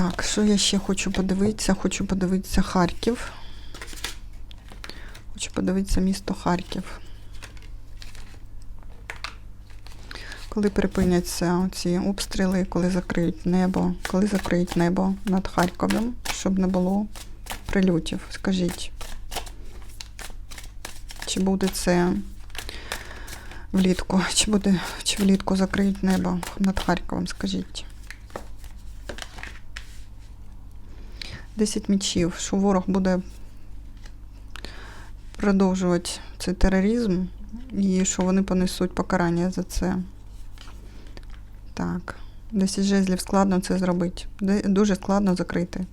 Так, що я ще хочу подивитися? Хочу подивитися Харків. Хочу подивитися місто Харків. Коли припиняться ці обстріли, коли закриють небо, коли закриють небо над Харковом, щоб не було прильотів, скажіть. Чи буде це влітку? Чи буде чи влітку закриють небо над Харковом, скажіть? 10 мічів, що ворог буде продовжувати цей тероризм і що вони понесуть покарання за це. Так, 10 жезлів складно це зробити. Дуже складно закрити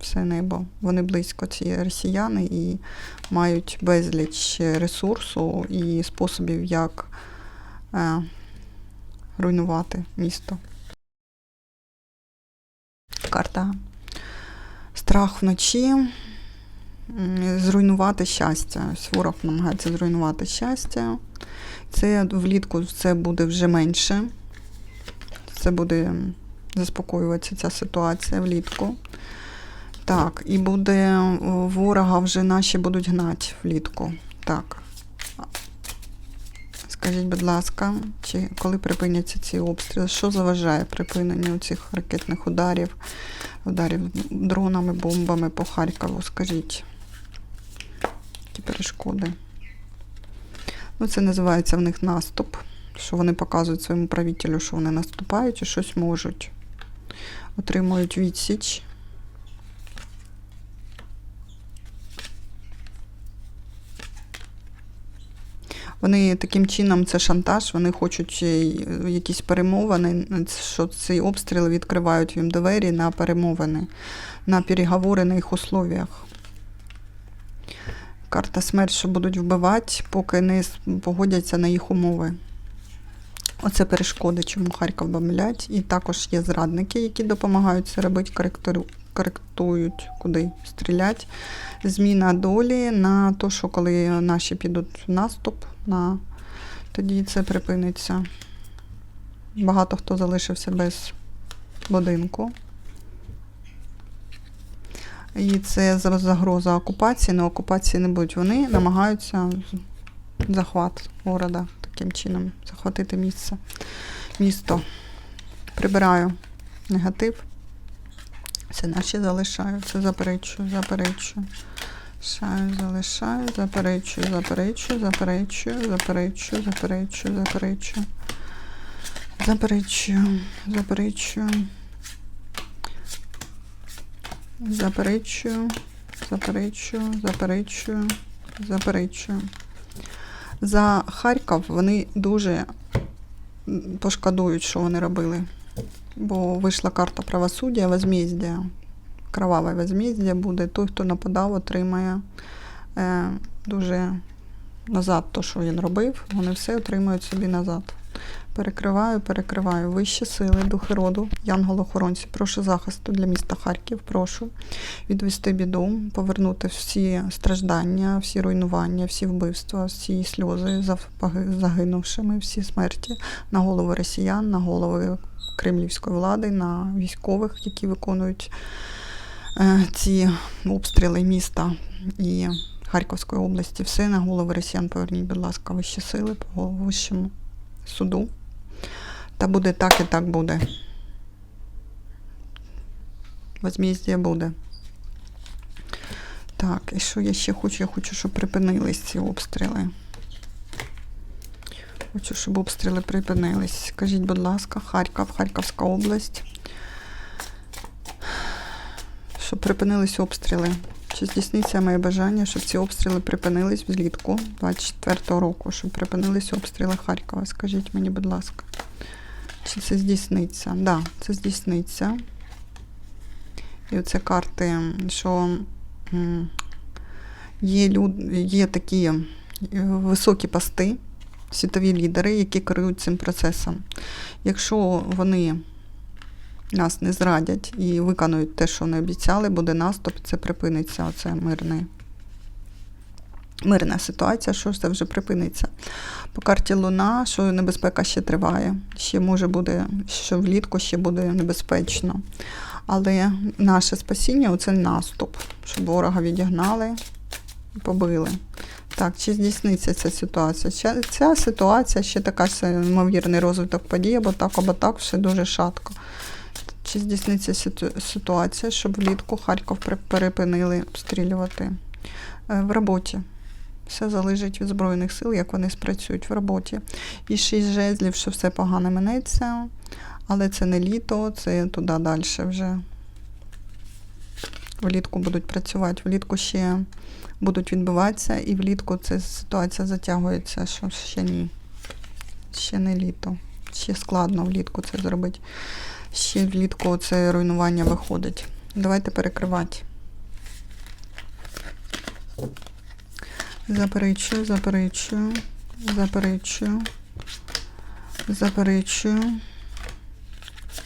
все небо. Вони близько, ці росіяни, і мають безліч ресурсу і способів, як е, руйнувати місто. Карта страх вночі, зруйнувати щастя. Ось Ворог намагається зруйнувати щастя. Це влітку це буде вже менше. Це буде заспокоюватися ця ситуація влітку. Так, і буде о, ворога вже наші будуть гнати влітку. Так. Скажіть, будь ласка, чи коли припиняться ці обстріли? Що заважає припиненню цих ракетних ударів, ударів дронами, бомбами по Харкову? Скажіть, які перешкоди? Ну, це називається в них наступ, що вони показують своєму правителю, що вони наступають і щось можуть. Отримують відсіч. Вони таким чином, це шантаж, вони хочуть е, якісь перемовини, що ці обстріли відкривають їм двері на перемовини, на переговори на їх условіях. Карта смерть, що будуть вбивати, поки не погодяться на їх умови. Оце перешкоди, чому Харків бомблять. І також є зрадники, які допомагають це робити, коректують, куди стрілять. Зміна долі на те, що коли наші підуть в наступ, на... тоді це припиниться. Багато хто залишився без будинку. І це загроза окупації. На окупації не будуть. Вони намагаються захват города таким чином, захватити місце. Місто. Прибираю негатив. Це наші залишаю. Це заперечую, заперечую. Шаю, залишаю, заперечую, заперечую, заперечую, заперечую, заперечую, заперечую. Заперечую, заперечую. Заперечую, заперечую, заперечую, заперечую. За Харків вони дуже пошкодують, що вони робили. Бо вийшла карта правосуддя, возмездя. Кроваве возмездя буде. Той, хто нападав, отримає е, дуже назад то, що він робив. Вони все отримують собі назад. Перекриваю, перекриваю. Вищі сили, духи роду, янгол-охоронці. Прошу захисту для міста Харків. Прошу відвести біду, повернути всі страждання, всі руйнування, всі вбивства, всі сльози за загинувшими, всі смерті на голови росіян, на голови кремлівської влади, на військових, які виконують е, ці обстріли міста і Харківської області. Все на голови росіян поверніть, будь ласка, вищі сили по вищому суду. Та буде так і так буде. Возмездя буде. Так, і що я ще хочу? Я хочу, щоб припинились ці обстріли. Хочу, щоб обстріли припинились. Скажіть, будь ласка, Харків, Харківська область. Щоб припинились обстріли. Чи здійсниться моє бажання, щоб ці обстріли припинились влітку 24-го року, щоб припинились обстріли Харкова? Скажіть мені, будь ласка. Чи це здійсниться? Так, да, це здійсниться. І оце карти, що є, люд, є такі е, високі пости, світові лідери, які керують цим процесом. Якщо вони нас не зрадять і виконують те, що вони обіцяли, буде наступ, це припиниться оце мирне. Мирна ситуація, що ж це вже припиниться. По карті Луна, що небезпека ще триває, ще може буде, що влітку ще буде небезпечно. Але наше спасіння це наступ, щоб ворога відігнали і побили. Так, чи здійсниться ця ситуація? Ця, ситуація ще така ймовірний розвиток подій, або так, або так, все дуже шатко. Чи здійсниться ситуація, щоб влітку Харків перепинили обстрілювати? Е, В роботі. Все залежить від Збройних сил, як вони спрацюють в роботі. І шість жезлів, що все погано минеться, але це не літо, це туди далі вже. Влітку будуть працювати, влітку ще будуть відбиватися, і влітку ця ситуація затягується, що ще ні. Ще не літо. Ще складно влітку це зробити. Ще влітку це руйнування виходить. Давайте перекривати. Заперечую, заперечую, заперечую, заперечую,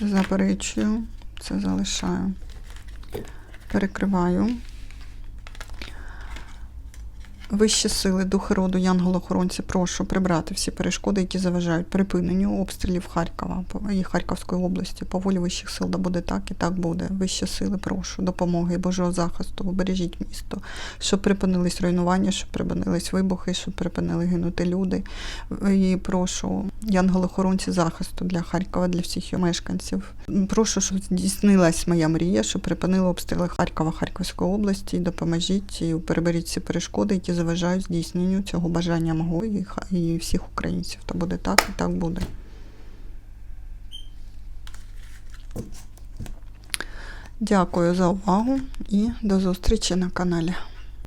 заперечую. Це залишаю. Перекриваю. Вищі сили, духи роду, янголохоронці, прошу прибрати всі перешкоди, які заважають припиненню обстрілів Харкова і Харківської області. По волі вищих сил да буде так і так буде. Вищі сили, прошу допомоги Божого захисту. Убережіть місто, щоб припинились руйнування, щоб припинились вибухи, щоб припинили гинути люди. І прошу янголохоронці захисту для Харкова, для всіх мешканців. Прошу, щоб здійснилась моя мрія, щоб припинили обстріли Харкова, Харківської області. Допоможіть і переберіть всі перешкоди, які заважають здійсненню цього бажання мого і, і всіх українців. То буде так і так буде. Дякую за увагу і до зустрічі на каналі.